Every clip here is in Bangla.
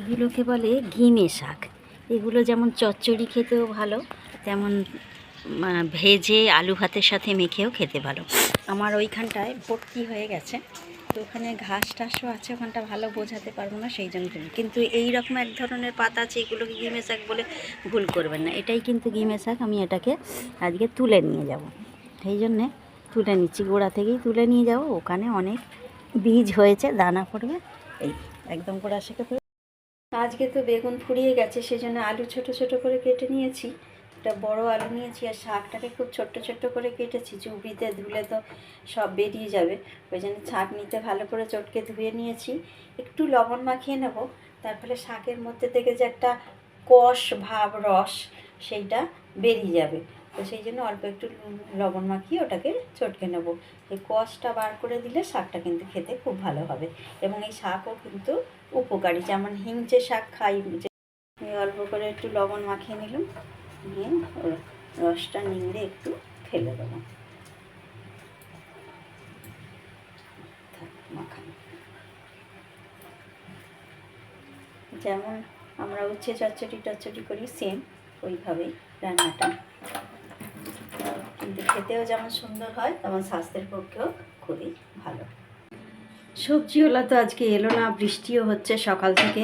এগুলোকে বলে ঘিমে শাক। এগুলো যেমন চচ্চড়ি খেতেও ভালো, তেমন ভেজে আলু ভাতের সাথে মেখেও খেতে ভালো। আমার ওইখানটায় ভর্তি হয়ে গেছে। তো ওখানে ঘাস টাসও আছে, ওখানটা ভালো বোঝাতে পারব না, সেই জন্য। কিন্তু এই রকম এক ধরনের পাতা আছে, এগুলোকে ঘিমে শাক বলে ভুল করবেন না। এটাই কিন্তু ঘিমে শাক, আমি এটাকে আজকে তুলে নিয়ে যাব। সেই জন্যে তুলে নিচ্ছি, গোড়া থেকেই তুলে নিয়ে যাব। ওখানে অনেক বীজ হয়েছে, দানা পড়বে। এই একদম গোড়া শেখে আজকে তো বেগুন ফুরিয়ে গেছে, সেজন্য আলু ছোট ছোট করে কেটে নিয়েছি। একটা বড় আলু নিয়েছি আর শাকটাকে খুব ছোট্ট ছোট্ট করে কেটেছি। চুবড়িতে ধুলে তো সব বেরিয়ে যাবে। ওই জন্য নিতে ভালো করে চটকে ধুয়ে নিয়েছি। একটু লবণ মাখিয়ে নেব, তারপরে শাকের মধ্যে থেকে যে একটা কষ ভাব রস, সেইটা বেরিয়ে যাবে। তো সেই জন্য অল্প একটু লবণ মাখিয়ে ওটাকে চটকে নেব। এই কষটা বার করে দিলে শাকটা কিন্তু খেতে খুব ভালো হবে এবং এই শাকও কিন্তু উপকারী। যেমন হিংচে শাক খাই আমি অল্প করে একটু লবণ মাখিয়ে নিলাম নিয়ে রসটা নিংড়ে একটু ফেলে দেবো। মাখানো। যেমন আমরা উচ্ছে চচ্চড়ি টচ্চড়ি করি সেম ওইভাবেই রান্নাটা। কিন্তু খেতেও যেমন সুন্দর হয়, তেমন স্বাস্থ্যের পক্ষেও খুবই ভালো। সবজিওয়ালা তো আজকে এলো না, বৃষ্টিও হচ্ছে সকাল থেকে।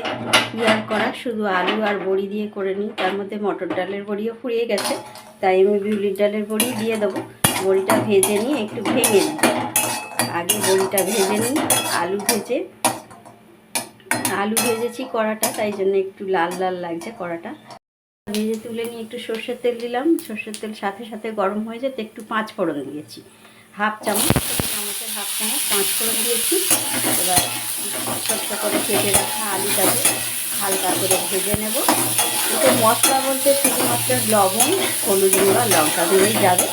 আর করা, শুধু আলু আর বড়ি দিয়ে করে নিই। তার মধ্যে মটর ডালের বড়িও ফুরিয়ে গেছে, তাই আমি বিউলির ডালের বড়ি দিয়ে দেবো। বড়িটা ভেজে নিয়ে একটু ভেঙে নিই। আগে বড়িটা ভেজে নিই, আলু ভেজে। আলু ভেজেছি কড়াটা, তাই জন্য একটু লাল লাল লাগছে কড়াটা। ভেজে তুলে নিয়ে একটু সর্ষের তেল দিলাম, সর্ষের তেল সাথে সাথে গরম হয়ে যেতে একটু পাঁচ ফোড়ন দিয়েছি। হাফ চামচ চামচের হাফ চামচ পাঁচ ফোড়ন দিয়েছি। এবার ছোট্ট করে কেটে রাখা আলুটাকে হালকা করে ভেজে নেব। এতে মশলা বলতে শুধুমাত্র লবণ, হলুদ গুঁড়া, লঙ্কা দিলেই যাবে।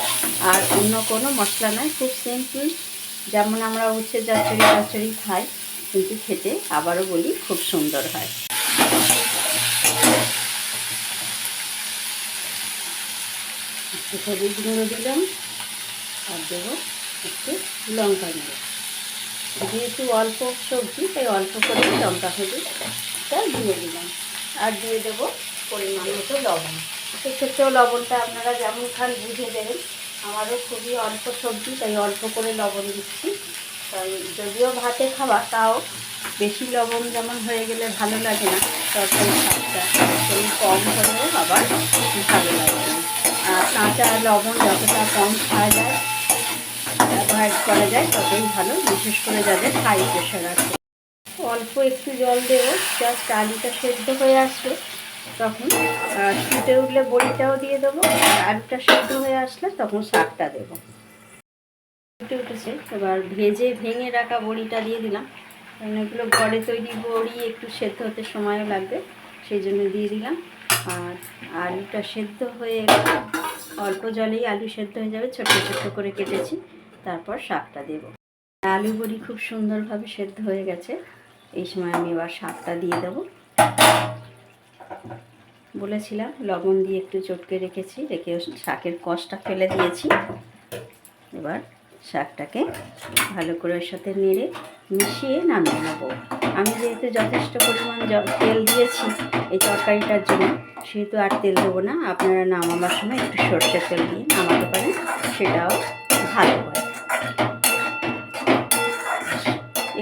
আর অন্য কোনো মশলা নয়, খুব সিম্পল। যেমন আমরা উচ্ছে চচ্চড়ি চচ্চড়ি খাই, কিন্তু খেতে আবারও বলি খুব সুন্দর হয়। একটু হলুদ গুঁড়ো দিলাম। আর দেবো একটু লঙ্কা গুঁড়ো। যেহেতু অল্প সবজি, তাই অল্প করে লঙ্কা হলুদটা দিয়ে দিলাম। আর দিয়ে দেবো পরিমাণ মতো লবণ। সেক্ষেত্রেও লবণটা আপনারা যেমন খান, বুঝে দেবেন। আমারও খুবই অল্প সবজি, তাই অল্প করে লবণ দিচ্ছি। তাই যদিও ভাতে খাওয়া, তাও বেশি লবণ যেমন হয়ে গেলে ভালো লাগে না, তরকারি স্বাদটা কম হলেও আবার ভালো লাগে। কাঁচা লবণ যতটা কম খাওয়া যায় অ্যাভয়েড করা যায়, ততই ভালো, বিশেষ করে যাদের হাই প্রেশার আছে। অল্প একটু জল দেবো জাস্ট আলুটা সেদ্ধ হয়ে আসবে তখন ফুটে উঠলে বড়িটাও দিয়ে দেবো, আর আলুটা সেদ্ধ হয়ে আসলে তখন শাকটা দেবো। ফুটে উঠেছে, এবার ভেজে ভেঙে রাখা বড়িটা দিয়ে দিলাম। কারণ এগুলো ঘরে তৈরি বড়ি একটু সেদ্ধ হতে সময়ও লাগবে, সেই জন্য দিয়ে দিলাম। আর আলুটা সেদ্ধ হয়ে অল্প জলেই আলু সেদ্ধ হয়ে যাবে, ছোট্ট ছোট্ট করে কেটেছি, তারপর শাকটা দেব। আলু বড়ি খুব সুন্দরভাবে সেদ্ধ হয়ে গেছে, এই সময় আমি এবার শাকটা দিয়ে দেবো। বলেছিলাম, লবণ দিয়ে একটু চটকে রেখেছি, রেখে শাকের কষটা ফেলে দিয়েছি। এবার শাকটাকে ভালো করে ওর সাথে নেড়ে মিশিয়ে নামিয়ে নেব। আমি যেহেতু যথেষ্ট পরিমাণ তেল দিয়েছি এই তরকারিটার জন্য, সেহেতু আর তেল দেবো না। আপনারা নামাবার সময় একটু সর্ষের তেল দিয়ে নামাতে পারেন, সেটাও ভালো হয়।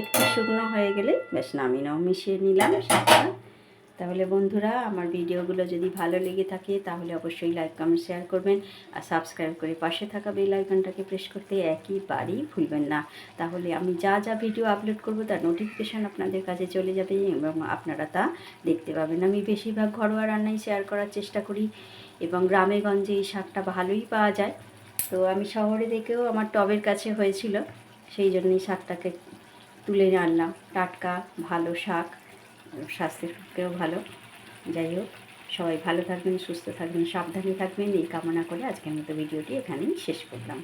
একটু শুকনো হয়ে গেলে বেশ নামিয়ে নাও। মিশিয়ে নিলাম শাকটা। তাহলে বন্ধুরা, আমার ভিডিওগুলো যদি ভালো লেগে থাকে, তাহলে অবশ্যই লাইক, কমেন্ট, শেয়ার করবেন। আর সাবস্ক্রাইব করে পাশে থাকা বেল আইকনটাকে প্রেস করতে একইবারই ভুলবেন না। তাহলে আমি যা যা ভিডিও আপলোড করব, তার নোটিফিকেশান আপনাদের কাছে চলে যাবে এবং আপনারা তা দেখতে পাবেন। আমি বেশিরভাগ ঘরোয়া রান্নাই শেয়ার করার চেষ্টা করি এবং গ্রামে গঞ্জে এই শাকটা ভালোই পাওয়া যায়। তো আমি শহরে দেখেও আমার টবের কাছে হয়েছিল, সেই জন্যই শাকটাকে তুলে আনলাম। টাটকা, ভালো শাক। স্বাস্থ্যের পক্ষেও ভালো। যাই হোক, সবাই ভালো থাকবেন, সুস্থ থাকবেন, সাবধানে থাকবেন। এই কামনা করে আজকের মতো ভিডিওটি এখানেই শেষ করলাম।